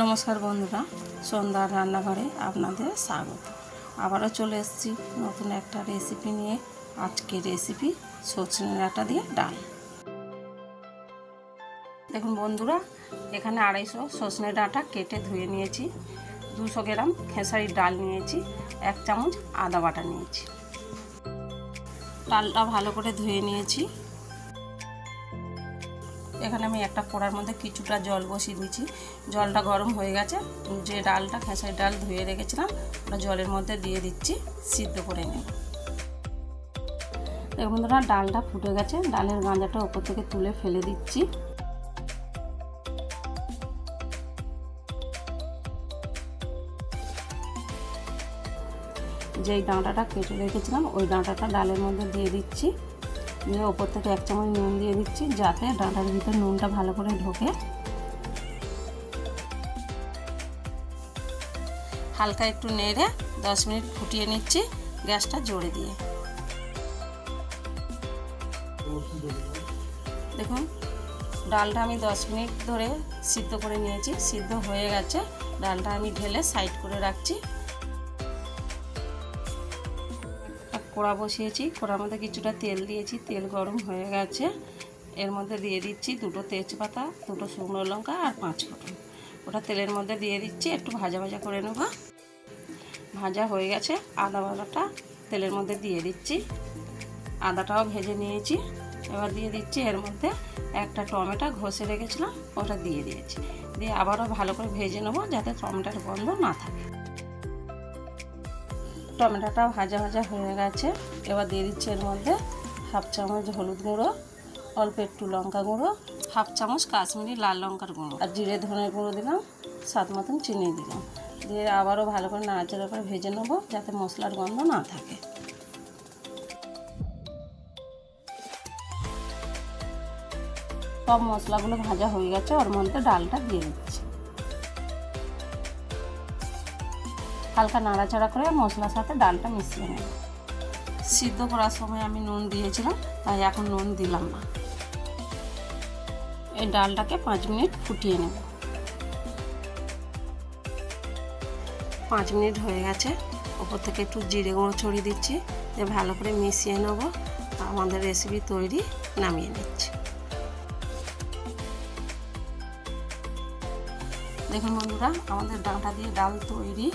নমস্কার বন্ধুরা, সন্ধ্যার রান্নাঘরে আপনাদের স্বাগত। আবারও চলে এসেছি নতুন একটা রেসিপি নিয়ে। আজকে রেসিপি সজনে ডাঁটা দিয়ে ডাল। দেখুন বন্ধুরা, এখানে আড়াইশো সজনে ডাঁটা কেটে ধুয়ে নিয়েছি। দুশো গ্রাম খেসারির ডাল নিয়েছি, এক চামচ আদা বাটা নিয়েছি। ডালটা ভালো করে ধুয়ে নিয়েছি। এখানে আমি একটা কড়ার মধ্যে কিছুটা জল বসিয়ে দিয়েছি। জলটা গরম হয়ে গেছে। যে ডালটা খেসারি ডাল ধুয়ে রেখেছিলাম, ওটা জলের মধ্যে দিয়ে দিচ্ছি, সিদ্ধ করে নেব দেখুন বন্ধুরা, ডালটা ফুটে গেছে। ডালের গাঁজাটা ওপর থেকে তুলে ফেলে দিচ্ছি। যেই ডাঁটাটা কেটে রেখেছিলাম, ওই ডাঁটাটা ডালের মধ্যে দিয়ে দিচ্ছি। দিয়ে ওপর থেকে এক চামচ নুন দিয়ে দিচ্ছি, যাতে ডাঁটার ভিতর নুনটা ভালো করে ঢোকে। হালকা একটু নেড়ে দশ মিনিট ফুটিয়ে নিচ্ছি গ্যাসটা জোরে দিয়ে। দেখুন, ডালটা আমি দশ মিনিট ধরে সিদ্ধ করে নিয়েছি, সিদ্ধ হয়ে গেছে। ডালটা আমি ঢেলে সাইড করে রাখছি। কড়া বসিয়েছি, কড়ার মধ্যে কিছুটা তেল দিয়েছি, তেল গরম হয়ে গেছে। এর মধ্যে দিয়ে দিচ্ছি দুটো তেজপাতা, দুটো শুকনো লঙ্কা আর পাঁচ ফোড়ন। ওটা তেলের মধ্যে দিয়ে দিচ্ছি, একটু ভাজা ভাজা করে নেব। ভাজা হয়ে গেছে, আদা বাদাটা তেলের মধ্যে দিয়ে দিচ্ছি। আদাটাও ভেজে নিয়েছি। এবার দিয়ে দিচ্ছি এর মধ্যে একটা টমেটো ঘষে রেখেছিলাম, ওটা দিয়ে দিয়েছি। দিয়ে আবারও ভালো করে ভেজে নেব যাতে টমেটোর গন্ধ না থাকে। টমেটোটা ভাজা ভাজা হয়ে গেছে। এবার দিয়ে দিচ্ছি এর মধ্যে হাফ চামচ হলুদ গুঁড়ো, অল্প একটু লঙ্কা গুঁড়ো, হাফ চামচ কাশ্মীরি লাল লঙ্কার গুঁড়ো আর জিরে ধনের গুঁড়ো দিলাম, স্বাদ মতন চিনি দিলাম। দিয়ে আবারও ভালো করে নাড়াচাড়া করে ভেজে নেব যাতে মশলার গন্ধ না থাকে। সব মশলাগুলো ভাজা হয়ে গেছে, ওর মধ্যে ডালটা দিয়ে দিচ্ছি। হালকা নাড়াচাড়া করে মশলার সাথে ডালটা মিশিয়ে নেব। সিদ্ধ করার সময় আমি নুন দিয়েছিলাম, তাই এখন নুন দিলাম না। এই ডালটাকে পাঁচ মিনিট ফুটিয়ে নেব। পাঁচ মিনিট হয়ে গেছে। ওপর থেকে একটু জিরে গুঁড়ো ছড়িয়ে দিচ্ছি, দিয়ে ভালো করে মিশিয়ে নেব। আমাদের রেসিপি তৈরি, নামিয়ে নিচ্ছি। দেখুন বন্ধুরা, আমাদের ডাঁটা দিয়ে ডাল তৈরি।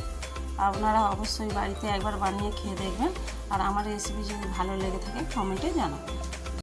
আপনারা অবশ্যই বাড়িতে একবার বানিয়ে খেয়ে দেখবেন। আর আমার রেসিপি যদি ভালো লেগে থাকে কমেন্টে জানাবেন।